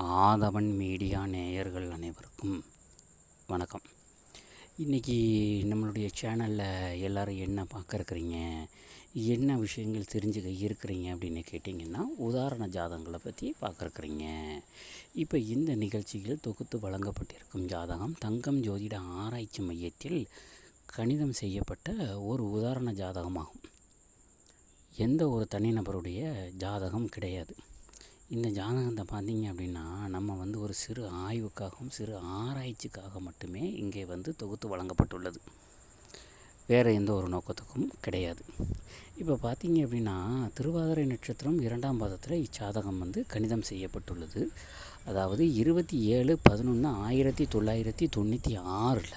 ஆதவன் media நேயர்கள் அனைவருக்கும் வணக்கம். இன்றைக்கி நம்மளுடைய சேனலில் எல்லோரும் என்ன பார்க்க இருக்கிறீங்க என்ன விஷயங்கள் தெரிஞ்சுக்க இருக்கிறீங்க அப்படின்னு கேட்டிங்கன்னா உதாரண ஜாதகங்களை பற்றி பார்க்குறக்குறீங்க இப்போ இந்த நிகழ்ச்சியில் தொகுத்து வழங்கப்பட்டிருக்கும் ஜாதகம் தங்கம் ஜோதிட ஆராய்ச்சி மையத்தில் கணிதம் செய்யப்பட்ட ஒரு உதாரண ஜாதகமாகும். எந்த ஒரு தனிநபருடைய ஜாதகம் கிடையாது. இந்த ஜாதகத்தை பார்த்தீங்க அப்படின்னா நம்ம வந்து ஒரு சிறு ஆய்வுக்காகவும் சிறு ஆராய்ச்சிக்காக மட்டுமே இங்கே வந்து தொகுத்து வழங்கப்பட்டுள்ளது. வேறு எந்த ஒரு நோக்கத்துக்கும் கிடையாது. இப்போ பார்த்தீங்க அப்படின்னா திருவாதிரை நட்சத்திரம் இரண்டாம் பாதத்தில் இச்சாதகம் வந்து கணிதம் செய்யப்பட்டுள்ளது. அதாவது இருபத்தி ஏழு பதினொன்று ஆயிரத்தி தொள்ளாயிரத்தி தொண்ணூற்றி ஆறில்.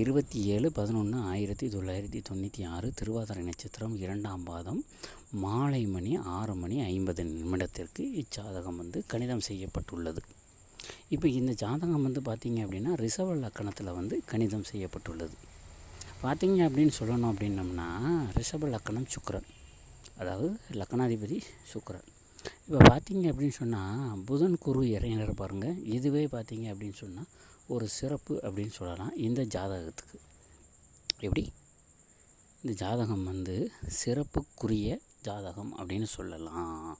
இருபத்தி ஏழு பதினொன்று ஆயிரத்தி தொள்ளாயிரத்தி தொண்ணூற்றி ஆறு திருவாதிரை நட்சத்திரம் இரண்டாம் பாதம் மாலை மணி ஆறு மணி ஐம்பது நிமிடத்திற்கு இச்சாதகம் வந்து கணிதம் செய்யப்பட்டுள்ளது. இப்போ இந்த ஜாதகம் வந்து பார்த்திங்க அப்படின்னா ரிசர்வ லக்கணத்தில் வந்து கணிதம் செய்யப்பட்டுள்ளது. பார்த்திங்க அப்படின்னு சொல்லணும் அப்படின்னம்னா ரிஷப லக்கணம் சுக்கரன். அதாவது லக்கணாதிபதி சுக்கரன். இப்போ பார்த்தீங்க அப்படின்னு சொன்னால் புதன் குரு இறையினர் பாருங்கள் இதுவே பார்த்தீங்க அப்படின்னு சொன்னால் ஒரு சிறப்பு அப்படின்னு சொல்லலாம் இந்த ஜாதகத்துக்கு. எப்படி? இந்த ஜாதகம் வந்து சிறப்புக்குரிய ஜாதகம் அப்படின்னு சொல்லலாம்.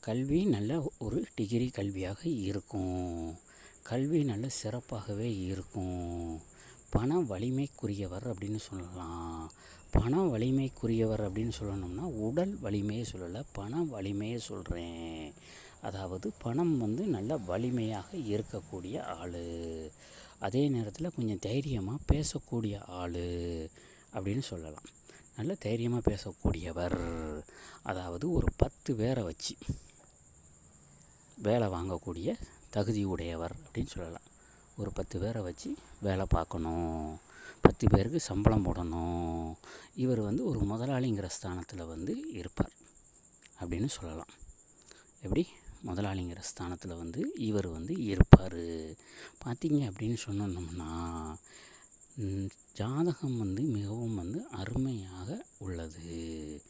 கல்வி நல்ல ஒரு டிகிரி கல்வியாக இருக்கும். கல்வி நல்ல சிறப்பாகவே இருக்கும். பண வலிமைக்குரியவர் அப்படின்னு சொல்லலாம். பண வலிமைக்குரியவர் அப்படின்னு சொல்லணும்னா உடல் வலிமையை சொல்லலை பண வலிமையை சொல்கிறேன் அதாவது பணம் வந்து நல்ல வலிமையாக இருக்கக்கூடிய ஆள். அதே நேரத்தில் கொஞ்சம் தைரியமாக பேசக்கூடிய ஆள் அப்படின்னு சொல்லலாம். நல்ல தைரியமாக பேசக்கூடியவர். அதாவது ஒரு பத்து பேரை வச்சு வேலை வாங்கக்கூடிய தகுதி உடையவர் அப்படின்னு சொல்லலாம். ஒரு பத்து பேரை வச்சு வேலை பார்க்கணும். பத்து பேருக்கு சம்பளம் போடணும். இவர் வந்து ஒரு முதலாளிங்கிற ஸ்தானத்தில் வந்து இருப்பார் அப்படின்னு சொல்லலாம். எப்படி? முதலாளிங்கிற ஸ்தானத்தில் வந்து இவர் வந்து இருப்பார். பார்த்தீங்க அப்படின்னு சொன்னோம்னா ஜாதகம் வந்து மிகவும் வந்து அருமையாக உள்ளது.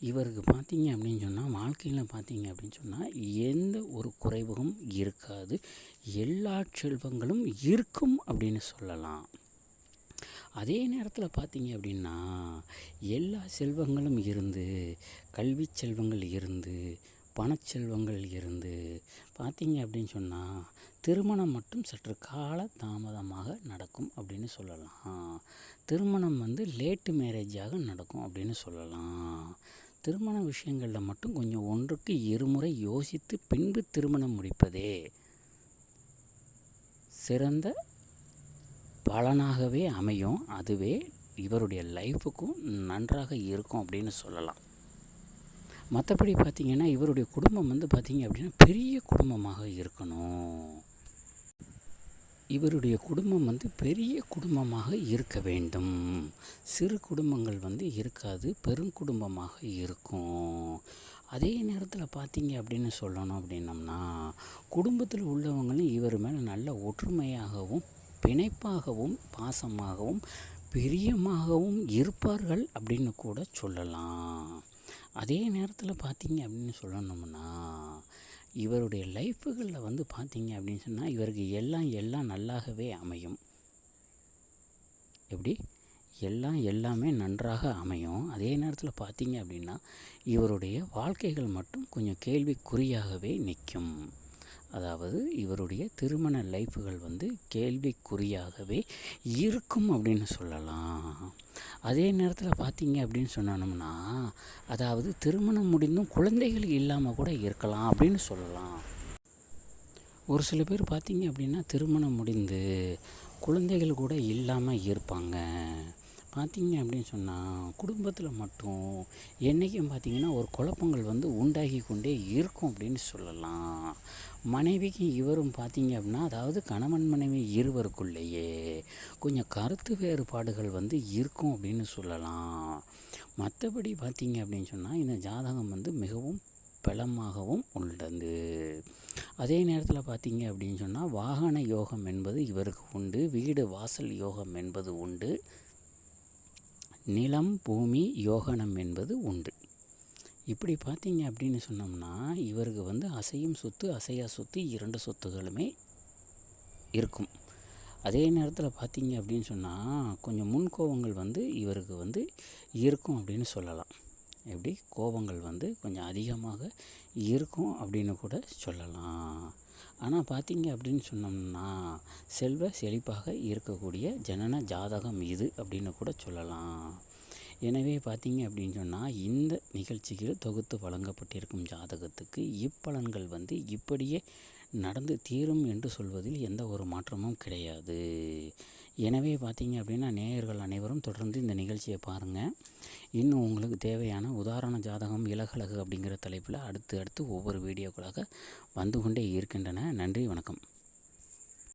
இவருக்கு பார்த்தீங்க அப்படின்னு சொன்னால் வாழ்க்கையில் பார்த்தீங்க அப்படின்னு சொன்னால் எந்த ஒரு குறைவும் இருக்காது. எல்லா செல்வங்களும் இருக்கும் அப்படின்னு சொல்லலாம். அதே நேரத்தில் பார்த்தீங்க அப்படின்னா எல்லா செல்வங்களும் இருந்து கல்வி செல்வங்கள் இருந்து பணச்செல்வங்கள் இருந்து பார்த்தீங்க அப்படின்னு சொன்னால் திருமணம் மட்டும் சற்று கால தாமதமாக நடக்கும் அப்படின்னு சொல்லலாம். திருமணம் வந்து லேட்டு மேரேஜாக நடக்கும் அப்படின்னு சொல்லலாம். திருமண விஷயங்களில் மட்டும் கொஞ்சம் ஒன்றுக்கு இருமுறை யோசித்து பின்பு திருமணம் முடிப்பதே சிறந்த பலனாகவே அமையும். அதுவே இவருடைய லைஃபுக்கும் நன்றாக இருக்கும் அப்படின்னு சொல்லலாம். மற்றபடி பார்த்திங்கன்னா இவருடைய குடும்பம் வந்து பார்த்திங்க அப்படின்னா பெரிய குடும்பமாக இருக்கணும். இவருடைய குடும்பம் வந்து பெரிய குடும்பமாக இருக்க வேண்டும். சிறு குடும்பங்கள் வந்து இருக்காது பெருங்குடும்பமாக இருக்கும். அதே நேரத்தில் பார்த்தீங்க அப்படின்னு சொல்லணும் அப்படின்னம்னா குடும்பத்தில் உள்ளவங்களும் இவர் மேலே நல்ல ஒற்றுமையாகவும் பிணைப்பாகவும் பாசமாகவும் பிரியமாகவும் இருப்பார்கள் அப்படின்னு கூட சொல்லலாம். அதே நேரத்தில் பார்த்தீங்க அப்படின்னு சொல்லணும்னா இவருடைய லைஃப்புகளில் வந்து பார்த்தீங்க அப்படின்னு சொன்னால் இவருக்கு எல்லாம் எல்லாம் நல்லாகவே அமையும். எப்படி? எல்லாம் எல்லாமே நன்றாக அமையும். அதே நேரத்தில் பார்த்தீங்க அப்படின்னா இவருடைய வாழ்க்கைகள் மட்டும் கொஞ்சம் கேள்விக்குறியாகவே நிற்கும். அதாவது இவருடைய திருமண லைஃப்புகள் வந்து கேள்விக்குறியாகவே இருக்கும் அப்படின்னு சொல்லலாம். அதே நேரத்தில் பார்த்தீங்க அப்படின்னு சொன்னோம்னா அதாவது திருமணம் முடிந்தும் குழந்தைகள் இல்லாமல் கூட இருக்கலாம் அப்படின்னு சொல்லலாம். ஒரு சில பேர் பார்த்தீங்க அப்படின்னா திருமணம் முடிந்து குழந்தைகள் கூட இல்லாமல் இருப்பாங்க. பார்த்தீங்க அப்படின்னு சொன்னால் குடும்பத்தில் மட்டும் என்றைக்கும் பார்த்திங்கன்னா ஒரு குழப்பங்கள் வந்து உண்டாகி கொண்டே இருக்கும் அப்படின்னு சொல்லலாம். மனைவிக்கு இவரும் பார்த்தீங்க அப்படின்னா அதாவது கணவன் மனைவி இருவருக்குள்ளேயே கொஞ்சம் கருத்து வேறுபாடுகள் வந்து இருக்கும் அப்படின்னு சொல்லலாம். மற்றபடி பார்த்தீங்க அப்படின்னு சொன்னால் இந்த ஜாதகம் வந்து மிகவும் பலமாகவும் உள்ளது. அதே நேரத்தில் பார்த்தீங்க அப்படின்னு சொன்னால் வாகன யோகம் என்பது இவருக்கு உண்டு வீடு வாசல் யோகம் என்பது உண்டு. நிலம் பூமி யோகனம் என்பது உண்டு. இப்படி பார்த்தீங்க அப்படின்னு சொன்னோம்னா இவருக்கு வந்து அசையும் சொத்து அசையா சொத்து இரண்டு சொத்துகளுமே இருக்கும். அதே நேரத்தில் பார்த்தீங்க அப்படின்னு சொன்னால் கொஞ்சம் முன் கோபங்கள் வந்து இவருக்கு வந்து இருக்கும் அப்படின்னு சொல்லலாம். எப்படி? கோபங்கள் வந்து கொஞ்சம் அதிகமாக இருக்கும் அப்படின்னு கூட சொல்லலாம். ஆனால் பார்த்தீங்க அப்படின்னு சொன்னோம்னா செல்வ செழிப்பாக இருக்கக்கூடிய ஜனன ஜாதகம் இது அப்படின்னு கூட சொல்லலாம். எனவே பார்த்தீங்க அப்படின்னு சொன்னால் இந்த நிகழ்ச்சியில் தொகுத்து வழங்கப்பட்டிருக்கும் ஜாதகத்துக்கு இப்பலன்கள் வந்து இப்படியே நடந்து தீரும் என்று சொல்வதில் எந்த ஒரு மாற்றமும் கிடையாது. எனவே பார்த்தீங்க அப்படின்னா நேயர்கள் அனைவரும் தொடர்ந்து இந்த நிகழ்ச்சியை பாருங்கள் இன்னும் உங்களுக்கு தேவையான உதாரண ஜாதகம் இலகலகு அப்படிங்கிற தலைப்பில் அடுத்து அடுத்து ஒவ்வொரு வீடியோக்களாக வந்து கொண்டே இருக்கின்றன. நன்றி வணக்கம்.